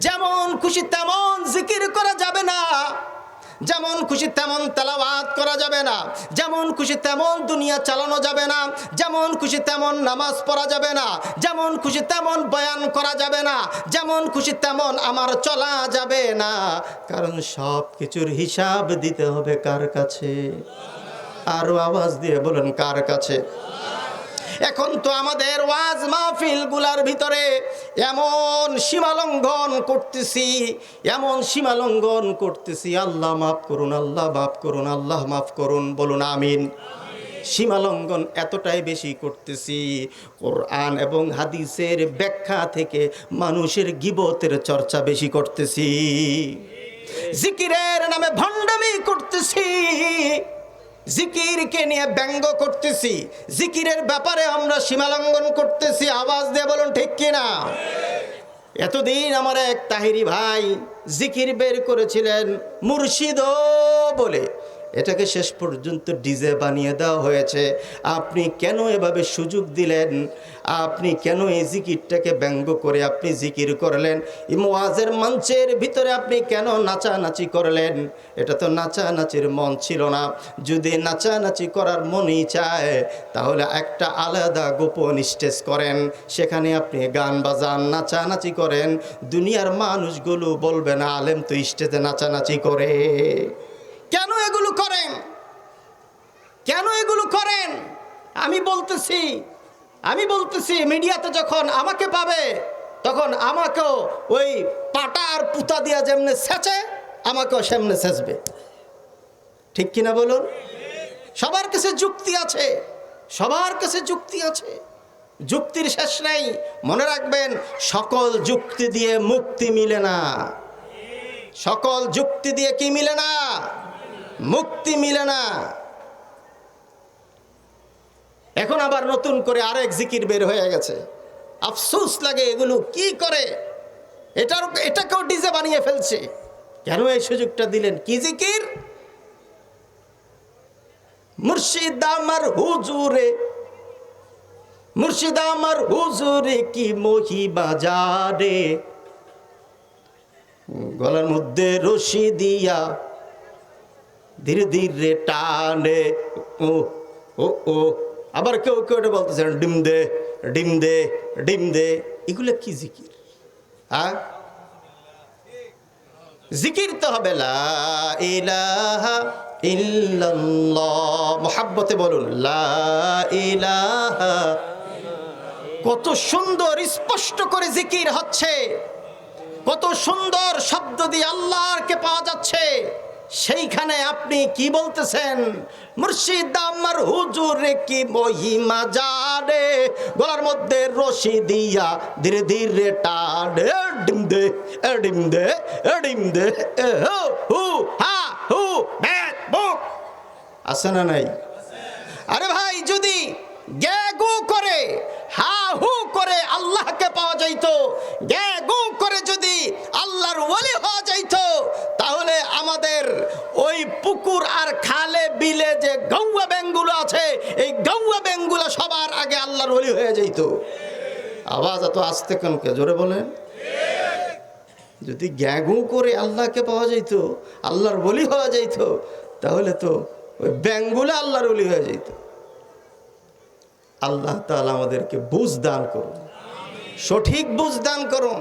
যেমন খুশি তেমন জিকির করা যাবে না। যেমন খুশি তেমন তেলাওয়াত করা যাবে না। যেমন খুশি তেমন দুনিয়া চালানো যাবে না। যেমন খুশি তেমন নামাজ পড়া যাবে না। যেমন খুশি তেমন বয়ান করা যাবে না। যেমন খুশি তেমন আমার চলা যাবে না। কারণ সব কিছুর হিসাব দিতে হবে কার কাছে? আরও আওয়াজ দিয়ে বলেন, কার কাছে? এখন তো আমাদের ওয়াজ মাহফিলগুলার ভিতরে এমন সীমালঙ্ঘন করতেছি, এমন সীমালঙ্ঘন করতেছি। আল্লাহ মাফ করুন, আল্লাহ মাফ করুন, আল্লাহ মাফ করুন, বলুন আমিন। সীমালঙ্ঘন এতটাই বেশি করতেছি, কোরআন এবং হাদিসের ব্যাখ্যা থেকে মানুষের গিবতের চর্চা বেশি করতেছি। জিকিরের নামে ভণ্ডামি করতেছি। জিকিরকে নিয়ে ব্যঙ্গ করতেছি। জিকিরের ব্যাপারে আমরা সীমালঙ্ঘন করতেছি। আওয়াজ দিয়ে বলুন, ঠিক কিনা এতদিন আমার এক তাহিরি ভাই জিকির বের করেছিলেন মুর্শিদ বলে। এটাকে শেষ পর্যন্ত ডিজে বানিয়ে দেওয়া হয়েছে। আপনি কেন এভাবে সুযোগ দিলেন? আপনি কেন এই জিকিরটাকে ব্যঙ্গ করে আপনি জিকির করলেন? ইমোয়াজের মঞ্চের ভিতরে আপনি কেন নাচানাচি করলেন? এটা তো নাচানাচির মন ছিল না। যদি নাচানাচি করার মনই চায়, তাহলে একটা আলাদা গোপন স্টেজ করেন। সেখানে আপনি গান বাজান, নাচানাচি করেন। দুনিয়ার মানুষগুলো বলবে না, আলেম তো স্টেজে নাচানাচি করে। কেন এগুলো করেন? কেন এগুলো করেন? আমি বলতেছি আমি বলতেছি, মিডিয়াতে যখন আমাকে পাবে, তখন আমাকেও ওই পাটা আর পুতা দিয়া যেমনে সেচে, আমাকেও সেমনে সেচবে। ঠিক কিনা বলুন? সবার কাছে যুক্তি আছে, সবার কাছে যুক্তি আছে। যুক্তির শেষ নেই। মনে রাখবেন, সকল যুক্তি দিয়ে মুক্তি মিলে না। সকল যুক্তি দিয়ে কি মিলে না? মুক্তি মিলে না। এখন আবার নতুন করে আরেক জিকির বের হয়ে গেছে। আফসোস লাগে এগুলো কি করে? এটার এটাকেও ডিজে বানিয়ে ফেলছে। কেন এই সুযোগটা দিলেন? কি জিকির? মুর্শিদ আমার হুজুরে, মুর্শিদ আমার হুজুরে কি মহি বাজারে গলার মধ্যে রশি দিয়া ধীরে ধীরে টানে। ও ও ও। আবার কেউ কেউ এটা বলতেছেন ডিম দে ডিম দে ডিম দে। এগুলো কি জিকির? হ্যাঁ জিকির তো হবে মোহাব্বতে বলুন কত সুন্দর, স্পষ্ট করে জিকির হচ্ছে। কত সুন্দর শব্দ দিয়ে আল্লাহকে পাওয়া যাচ্ছে। সেইখানে আপনি কি বলতেছেন? মুর্শিদ আমার হুজুরে কি মহিমা জানে? গলার মধ্যে রশি দিয়া ধীরে ধীরে টানে, ডিম দে ডিম দে ডিম দে হু হু, হা ব্যাট, বুক। আছে না নাই? আরে ভাই, যদি গে গু করে, হা, হু করে আল্লাহকে পাওয়া যাইতো গে গু করে যদি আল্লাহর ওলি হওয়া পুকুর আর খালে বিলে যে গৌয়া ব্যাংগুলো আছে, এই গৌয়া ব্যাংগুলো সবার আগে আল্লাহর ওলি হয়ে যাইতো। আওয়াজ এত আসতে কেনকে জোরে বলেন। যদি গ্যাগু করে আল্লাহকে পাওয়া যাইতো, আল্লাহর বলি হওয়া যাইতো, তাহলে তো ওই ব্যাংগুলো আল্লাহর বলি হয়ে যাইতো। আল্লাহ তাআলা আমাদেরকে বুঝ দান করুন। সঠিক বুঝ দান করুন।